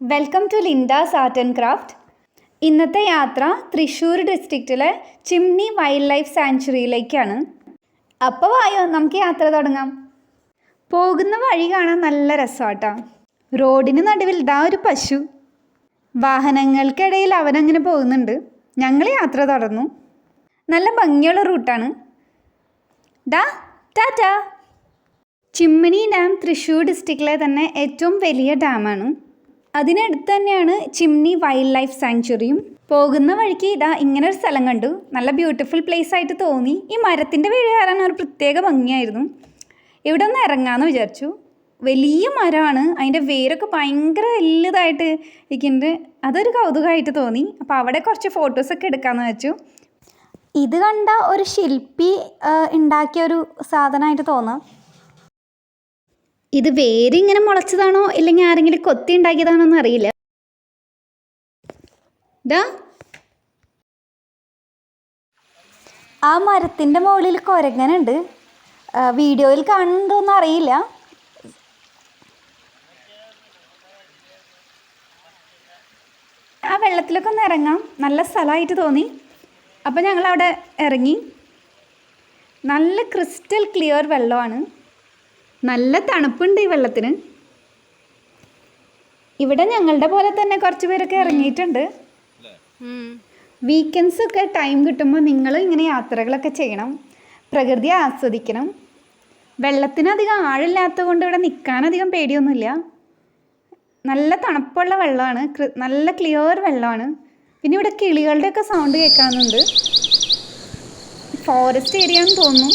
Welcome to Linda's art and craft ഇന്നത്തെ യാത്ര തൃശ്ശൂർ ഡിസ്ട്രിക്റ്റിലെ ചിമ്നി വൈൽഡ് ലൈഫ് സാങ്ച്വറിയിലേക്കാണ് അപ്പോൾ വായോ നമുക്ക് യാത്ര തുടങ്ങാം. പോകുന്ന വഴി കാണാൻ നല്ല രസമാട്ടോ. റോഡിന് നടുവിൽ ഇതാ ഒരു പശു. വാഹനങ്ങൾക്കിടയിൽ അവനങ്ങനെ പോകുന്നുണ്ട്. ഞങ്ങൾ യാത്ര തുടർന്നു. നല്ല ഭംഗിയുള്ള റൂട്ടാണ്. ഡാ ടാറ്റാ. ചിമ്മിനി ഡാം തൃശ്ശൂർ ഡിസ്ട്രിക്റ്റിലെ തന്നെ ഏറ്റവും വലിയ ഡാമാണ് അതിനടുത്ത് തന്നെയാണ് ചിമ്നി വൈൽഡ് ലൈഫ് സാങ്ച്വറിയും. പോകുന്ന വഴിക്ക് ഇതാ ഇങ്ങനെ ഒരു സ്ഥലം കണ്ടു. നല്ല ബ്യൂട്ടിഫുൾ പ്ലേസ് ആയിട്ട് തോന്നി. ഈ മരത്തിന്റെ വീട് കയറാൻ ഒരു പ്രത്യേക ഭംഗിയായിരുന്നു. ഇവിടെ ഒന്ന് ഇറങ്ങാമെന്ന് വിചാരിച്ചു. വലിയ മരമാണ്. അതിന്റെ വേരൊക്കെ ഭയങ്കര വലുതായിട്ട് ഇരിക്കുന്നുണ്ട്. അതൊരു കൗതുകമായിട്ട് തോന്നി. അപ്പോൾ അവിടെ കുറച്ച് ഫോട്ടോസൊക്കെ എടുക്കാമെന്ന് വെച്ചു. ഇത് കണ്ട ഒരു ശില്പി ഉണ്ടാക്കിയ ഒരു സാധനമായിട്ട് തോന്നാം. ഇത് വേര് ഇങ്ങനെ മുളച്ചതാണോ ഇല്ലെങ്കിൽ ആരെങ്കിലും കൊത്തി ഉണ്ടാക്കിയതാണോ എന്ന് അറിയില്ല ആ മരത്തിന്റെ മുകളിൽ കുരങ്ങനുണ്ട്. വീഡിയോയിൽ കാണുന്നുണ്ടോയെന്ന് അറിയില്ല. ആ വെള്ളത്തിലൊക്കെ ഒന്ന് ഇറങ്ങാം. നല്ല സ്ഥലമായിട്ട് തോന്നി. അപ്പോൾ ഞങ്ങൾ അവിടെ ഇറങ്ങി. നല്ല ക്രിസ്റ്റൽ ക്ലിയർ വെള്ളമാണ്. നല്ല തണുപ്പുണ്ട് ഈ വെള്ളത്തിന്. ഇവിടെ ഞങ്ങളുടെ പോലെ തന്നെ കുറച്ച് പേരൊക്കെ ഇറങ്ങിയിട്ടുണ്ട്. വീക്കെൻഡ്സ് ഒക്കെ ടൈം കിട്ടുമ്പോൾ നിങ്ങൾ ഇങ്ങനെ യാത്രകളൊക്കെ ചെയ്യണം. പ്രകൃതി ആസ്വദിക്കണം. വെള്ളത്തിനധികം ആഴില്ലാത്തത് കൊണ്ട് ഇവിടെ നിൽക്കാനധികം പേടിയൊന്നുമില്ല. നല്ല തണുപ്പുള്ള വെള്ളമാണ്. നല്ല ക്ലിയർ വെള്ളമാണ്. പിന്നെ ഇവിടെ കിളികളുടെയൊക്കെ സൗണ്ട് കേൾക്കാനുണ്ട്. ഫോറസ്റ്റ് ഏരിയ എന്ന് തോന്നുന്നു.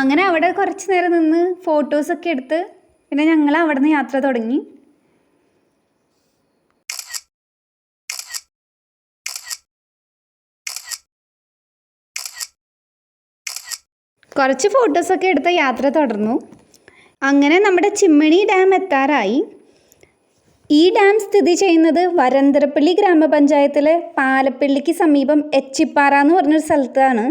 അങ്ങനെ അവിടെ കുറച്ച് നേരം നിന്ന് ഫോട്ടോസൊക്കെ എടുത്ത് പിന്നെ ഞങ്ങൾ അവിടെ നിന്ന് യാത്ര തുടങ്ങി. കുറച്ച് ഫോട്ടോസൊക്കെ എടുത്ത യാത്ര തുടർന്നു. അങ്ങനെ നമ്മുടെ ചിമ്മിണി ഡാം എത്താറായി. ഈ ഡാം സ്ഥിതി ചെയ്യുന്നത് വരന്തരപ്പള്ളി ഗ്രാമപഞ്ചായത്തിലെ പാലപ്പള്ളിക്ക് സമീപം എച്ചിപ്പാറ എന്ന് പറഞ്ഞൊരു സ്ഥലത്താണ്.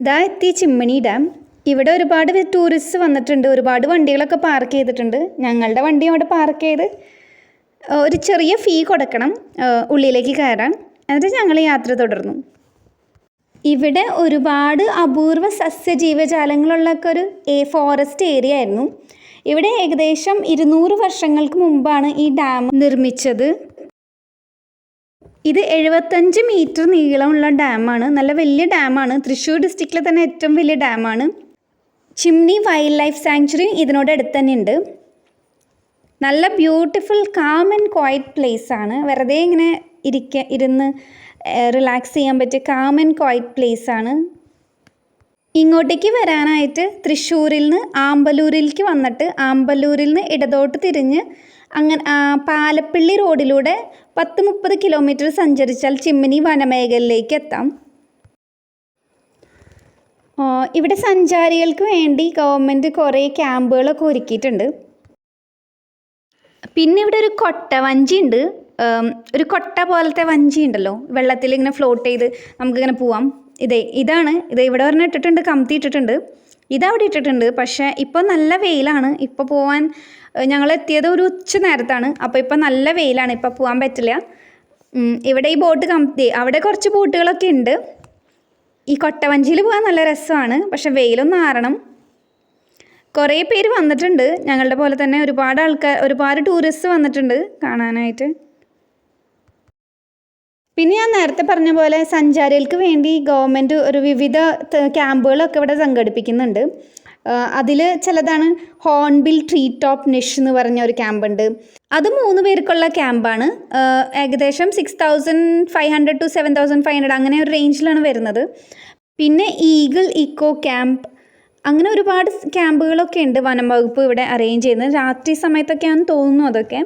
ഇതാ എത്തി ചിമ്മിണി ഡാം ഇവിടെ ഒരുപാട് ടൂറിസ്റ്റ് വന്നിട്ടുണ്ട്. ഒരുപാട് വണ്ടികളൊക്കെ പാർക്ക് ചെയ്തിട്ടുണ്ട്. ഞങ്ങളുടെ വണ്ടി അവിടെ പാർക്ക് ചെയ്ത് ഒരു ചെറിയ ഫീ കൊടുക്കണം ഉള്ളിലേക്ക് കയറാൻ. എന്നിട്ട് ഞങ്ങൾ യാത്ര തുടർന്നു. ഇവിടെ ഒരുപാട് അപൂർവ സസ്യജീവജാലങ്ങളുള്ളൊക്കെ ഒരു എ ഫോറസ്റ്റ് ഏരിയ ആയിരുന്നു. ഇവിടെ ഏകദേശം ഇരുന്നൂറ് വർഷങ്ങൾക്ക് മുമ്പാണ് ഈ ഡാം നിർമ്മിച്ചത്. ഇത് എഴുപത്തഞ്ച് മീറ്റർ നീളമുള്ള ഡാമാണ് നല്ല വലിയ ഡാമാണ് തൃശ്ശൂർ ഡിസ്ട്രിക്റ്റിലെ തന്നെ ഏറ്റവും വലിയ ഡാമാണ് ചിമ്നി വൈൽഡ് ലൈഫ് സാങ്ച്വറി ഇതിനോട് അടുത്ത് തന്നെ ഉണ്ട് നല്ല beautiful calm and quiet place ആണ്. വെറുതെ ഇങ്ങനെ ഇരിക്ക ഇരുന്ന് റിലാക്സ് ചെയ്യാൻ പറ്റിയ കാം ആൻഡ് ക്വയറ്റ് പ്ലേസ് ആണ്. ഇങ്ങോട്ടേക്ക് വരാനായിട്ട് തൃശ്ശൂരിൽ നിന്ന് ആമ്പലൂരിലേക്ക് വന്നിട്ട് ആമ്പലൂരിൽ നിന്ന് ഇടതോട്ട് തിരിഞ്ഞ് അങ്ങനെ പാലപ്പള്ളി റോഡിലൂടെ പത്ത് മുപ്പത് കിലോമീറ്റർ സഞ്ചരിച്ചാൽ ചിമ്മിനി വനമേഖലയിലേക്ക് എത്താം. ഇവിടെ സഞ്ചാരികൾക്ക് വേണ്ടി ഗവൺമെന്റ് കുറേ ക്യാമ്പുകളൊക്കെ ഒരുക്കിയിട്ടുണ്ട്. പിന്നെ ഇവിടെ ഒരു കൊട്ട വഞ്ചി ഉണ്ട് ഒരു കൊട്ട പോലത്തെ വഞ്ചി ഉണ്ടല്ലോ. വെള്ളത്തിൽ ഇങ്ങനെ ഫ്ലോട്ട് ചെയ്ത് നമുക്കിങ്ങനെ പോവാം. ഇതേ ഇതാണ്. ഇത് ഇവിടെ ഒരെണ്ണം ഇട്ടിട്ടുണ്ട് കമത്തി ഇട്ടിട്ടുണ്ട്. ഇതവിടെ ഇട്ടിട്ടുണ്ട്. പക്ഷേ ഇപ്പോൾ നല്ല വെയിലാണ്. ഇപ്പോൾ പോവാൻ ഞങ്ങൾ എത്തിയത് ഒരു ഉച്ച നേരത്താണ്. അപ്പോൾ ഇപ്പോൾ നല്ല വെയിലാണ്. ഇപ്പോൾ പോകാൻ പറ്റില്ല. ഇവിടെ ഈ ബോട്ട് കമത്തി അവിടെ കുറച്ച് ബോട്ടുകളൊക്കെ ഉണ്ട്. ഈ കൊട്ടവഞ്ചിയിൽ പോകാൻ നല്ല രസമാണ് പക്ഷെ വെയിലൊന്നും ആറണം. കുറേ പേര് വന്നിട്ടുണ്ട്. ഞങ്ങളുടെ പോലെ തന്നെ ഒരുപാട് ആൾക്കാർ ഒരുപാട് ടൂറിസ്റ്റ് വന്നിട്ടുണ്ട് കാണാനായിട്ട്. പിന്നെ ഞാൻ നേരത്തെ പറഞ്ഞ പോലെ സഞ്ചാരികൾക്ക് വേണ്ടി ഗവൺമെന്റ് ഒരു വിവിധ ക്യാമ്പുകളൊക്കെ ഇവിടെ സംഘടിപ്പിക്കുന്നുണ്ട്. അതിൽ ചിലതാണ് ഹോൺബിൽ ട്രീ ടോപ്പ് നിഷ് എന്ന് പറഞ്ഞ ഒരു ക്യാമ്പുണ്ട് അത് മൂന്ന് പേർക്കുള്ള ക്യാമ്പാണ് ഏകദേശം six thousand five hundred to seven thousand five hundred അങ്ങനെ ഒരു റേഞ്ചിലാണ് വരുന്നത്. പിന്നെ ഈഗിൾ ഇക്കോ ക്യാമ്പ് അങ്ങനെ ഒരുപാട് ക്യാമ്പുകളൊക്കെ ഉണ്ട് വനം വകുപ്പ് ഇവിടെ അറേഞ്ച് ചെയ്യുന്നത്. രാത്രി സമയത്തൊക്കെയാണെന്ന് തോന്നുന്നു അതൊക്കെ.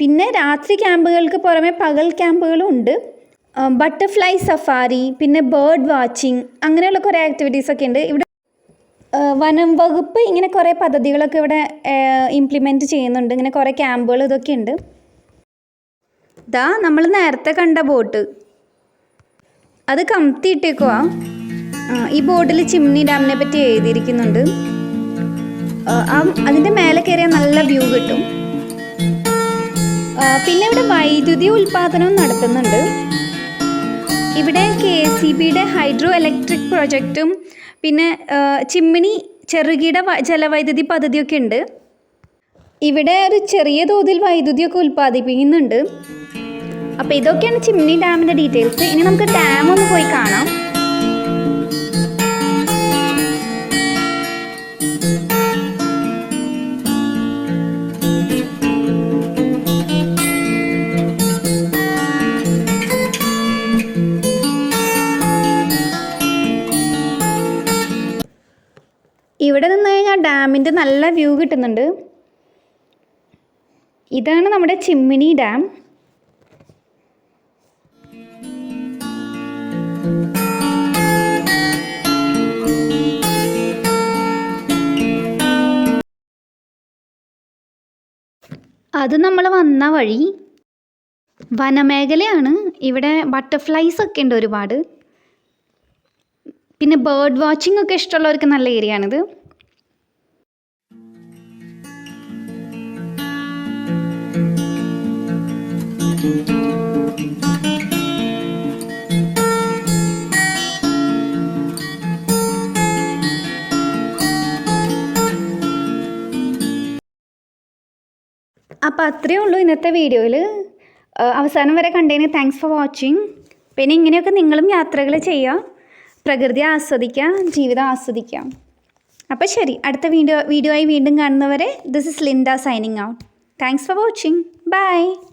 പിന്നെ രാത്രി ക്യാമ്പുകൾക്ക് പുറമെ പകൽ ക്യാമ്പുകളും ഉണ്ട്. ബട്ടർഫ്ലൈ സഫാരി പിന്നെ ബേർഡ് വാച്ചിങ് അങ്ങനെയുള്ള കുറേ ആക്ടിവിറ്റീസൊക്കെ ഉണ്ട്. ഇവിടെ വനം വകുപ്പ് ഇങ്ങനെ കുറേ പദ്ധതികളൊക്കെ ഇവിടെ ഇംപ്ലിമെന്റ് ചെയ്യുന്നുണ്ട്. ഇങ്ങനെ കുറേ ക്യാമ്പുകൾ ഇതൊക്കെ ഉണ്ട്. ദാ നമ്മൾ നേരത്തെ കണ്ട ബോട്ട് അത് കമ്പ്തി ആ, ഈ ബോട്ടിൽ ചിമ്നി ഡാമിനെ പറ്റി എഴുതിയിരിക്കുന്നുണ്ട്. അതിന്റെ മേലെ കയറിയാൽ നല്ല വ്യൂ കിട്ടും. പിന്നെ ഇവിടെ വൈദ്യുതി ഉൽപാദനവും നടത്തുന്നുണ്ട്. ഇവിടെ കെ എസ് സി ബിയുടെ ഹൈഡ്രോ ഇലക്ട്രിക് പ്രൊജക്റ്റും പിന്നെ ചിമ്മിണി ചെറുകിട ജലവൈദ്യുതി പദ്ധതിയൊക്കെ ഉണ്ട്. ഇവിടെ ഒരു ചെറിയ തോതിൽ വൈദ്യുതിയൊക്കെ ഉൽപ്പാദിപ്പിക്കുന്നുണ്ട്. അപ്പോൾ ഇതൊക്കെയാണ് ചിമ്മിനി ഡാമിന്റെ ഡീറ്റെയിൽസ്. ഇനി നമുക്ക് ഡാം ഒന്ന് പോയി കാണാം. ഇവിടെ നിന്ന് കഴിഞ്ഞാൽ ഡാമിന്റെ നല്ല വ്യൂ കിട്ടുന്നുണ്ട്. ഇതാണ് നമ്മുടെ ചിമ്മിനി ഡാം. അത് നമ്മൾ വന്ന വഴി വനമേഖലയാണ്. ഇവിടെ ബട്ടർഫ്ലൈസ് ഒക്കെ ഉണ്ട് ഒരുപാട്. പിന്നെ ബേർഡ് വാച്ചിങ് ഒക്കെ ഇഷ്ടമുള്ളവർക്ക് നല്ല ഏരിയ ആണിത്. അപ്പോൾ അത്രയേ ഉള്ളൂ ഇന്നത്തെ വീഡിയോയിൽ അവസാനം വരെ കണ്ടതിന് താങ്ക്സ് ഫോർ വാച്ചിങ് പിന്നെ ഇങ്ങനെയൊക്കെ നിങ്ങളും യാത്രകൾ ചെയ്യുക പ്രകൃതി ആസ്വദിക്കുക ജീവിതം ആസ്വദിക്കുക അപ്പോൾ ശരി. അടുത്ത വീഡിയോ വീഡിയോ ആയി വീണ്ടും കാണുന്നവരെ this is Linda signing out thanks for watching bye